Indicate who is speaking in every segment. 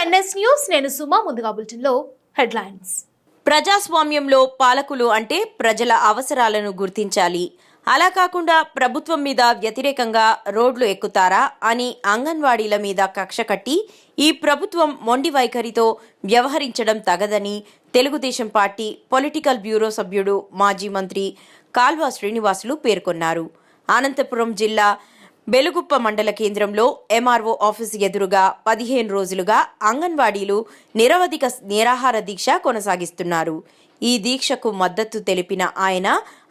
Speaker 1: NS news నేను సుమా ముందుగా బులెటిన్లో హెడ్లైన్స్.
Speaker 2: ప్రజాస్వామ్యంలో పాలకులు అంటే ప్రజల అవసరాలను గుర్తించాలి. అలా కాకుండా ప్రభుత్వం మీద వ్యతిరేకంగా రోడ్లు ఎక్కుతారా అని అంగన్వాడీల మీద కక్ష కట్టి ఈ ప్రభుత్వం మొండి వైఖరితో వ్యవహరించడం తగదని తెలుగుదేశం పార్టీ పొలిటికల్ బ్యూరో సభ్యుడు మాజీ మంత్రి కాల్వా శ్రీనివాసులు పేర్కొన్నారు. అనంతపురం జిల్లా బెలుగుప్ప మండల కేంద్రంలో ఎంఆర్ఓ ఆఫీస్ ఎదురుగా పదిహేను రోజులుగా అంగన్వాడీలు నిరవధిక నిరాహార దీక్ష కొనసాగిస్తున్నారు. ఈ దీక్షకు మద్దతు తెలిపిన ఆయన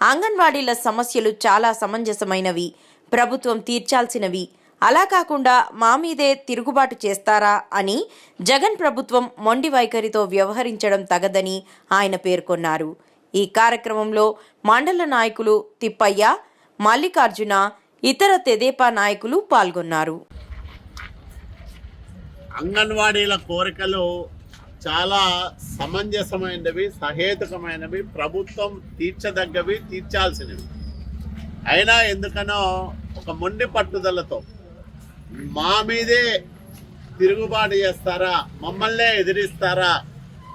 Speaker 2: అంగన్వాడీల సమస్యలు చాలా సమంజసమైనవి ప్రభుత్వం తీర్చాల్సినవి. అలా కాకుండా మా మీదే తిరుగుబాటు చేస్తారా అని జగన్ ప్రభుత్వం మొండి వైఖరితో వ్యవహరించడం తగదని ఆయన పేర్కొన్నారు. ఈ కార్యక్రమంలో మండల నాయకులు తిప్పయ్య మల్లికార్జున ఇతర తెదేపా నాయకులు పాల్గొన్నారు.
Speaker 3: అంగన్వాడీల కోరికలు చాలా సమంజసమైనవి సహేతుకమైనవి ప్రభుత్వం తీర్చదగ్గవి తీర్చాల్సినవి. అయినా ఎందుకనో ఒక మొండి పట్టుదలతో మా మీదే తిరుగుబాటు చేస్తారా మమ్మల్నే ఎదిరిస్తారా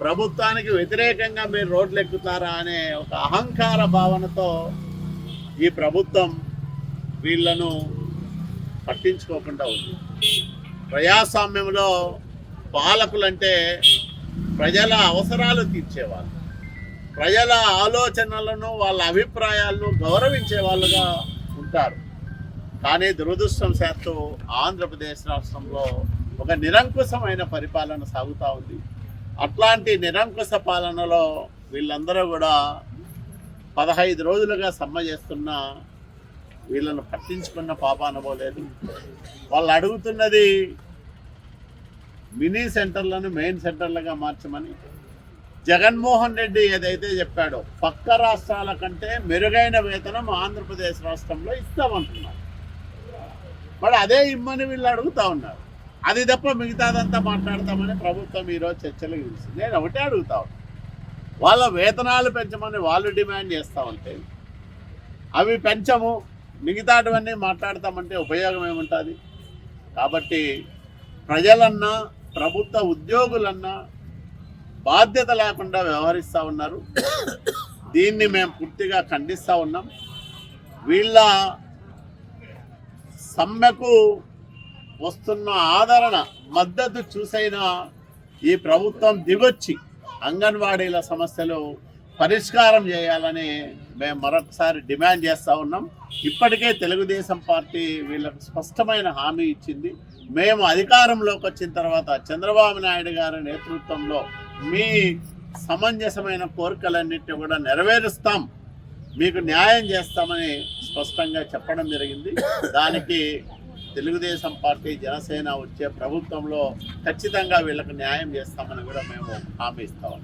Speaker 3: ప్రభుత్వానికి వ్యతిరేకంగా మీరు రోడ్లు ఎక్కుతారా అనే ఒక అహంకార భావనతో ఈ ప్రభుత్వం వీళ్ళను పట్టించుకోకుండా ఉంది. ప్రజాస్వామ్యంలో పాలకులంటే ప్రజల అవసరాలు తీర్చేవాళ్ళు. ప్రజల ఆలోచనలను వాళ్ళ అభిప్రాయాలను గౌరవించే వాళ్ళుగా ఉంటారు. కానీ దురదృష్టవశాత్తు ఆంధ్రప్రదేశ్ రాష్ట్రంలో ఒక నిరంకుశమైన పరిపాలన సాగుతూ ఉంది. అట్లాంటి నిరంకుశ పాలనలో వీళ్ళందరూ కూడా పదహైదు రోజులుగా సమ్మె చేస్తున్న వీళ్ళను పట్టించుకున్న పాప అనుకోలేదు వాళ్ళు అడుగుతున్నది మినీ సెంటర్లను మెయిన్ సెంటర్లుగా మార్చమని. జగన్మోహన్ రెడ్డి ఏదైతే చెప్పాడో పక్క రాష్ట్రాల కంటే మెరుగైన వేతనం ఆంధ్రప్రదేశ్ రాష్ట్రంలో ఇస్తామంటున్నారు. మరి అదే ఇమ్మని వీళ్ళు అడుగుతా ఉన్నారు. అది తప్ప మిగతాదంతా మాట్లాడతామని ప్రభుత్వం ఈరోజు చర్చలు పిలిచింది. నేను ఒకటే అడుగుతా ఉన్నాను వాళ్ళ వేతనాలు పెంచమని వాళ్ళు డిమాండ్ చేస్తామంటే అవి పెంచము. మిగతాటివన్నీ మాట్లాడతామంటే ఉపయోగం ఏముంటుంది? కాబట్టి ప్రజలన్నా ప్రభుత్వ ఉద్యోగులన్నా బాధ్యత లేకుండా వ్యవహరిస్తూ ఉన్నారు. దీన్ని మేము పూర్తిగా ఖండిస్తూ ఉన్నాం. వీళ్ళ సమ్మెకు వస్తున్న ఆదరణ మద్దతు చూసైనా ఈ ప్రభుత్వం దిగొచ్చి అంగన్వాడీల సమస్యలు పరిష్కారం చేయాలని మేము మరొకసారి డిమాండ్ చేస్తూ ఉన్నాం. ఇప్పటికే తెలుగుదేశం పార్టీ వీళ్ళకు స్పష్టమైన హామీ ఇచ్చింది. మేము అధికారంలోకి వచ్చిన తర్వాత చంద్రబాబు నాయుడు గారి నేతృత్వంలో మీ సమంజసమైన కోరికలన్నింటినీ కూడా నెరవేరుస్తాం. మీకు న్యాయం చేస్తామని స్పష్టంగా చెప్పడం జరిగింది. దానికి తెలుగుదేశం పార్టీ జనసేన వచ్చే ప్రభుత్వంలో ఖచ్చితంగా వీళ్ళకు న్యాయం చేస్తామని కూడా మేము హామీ ఇస్తాం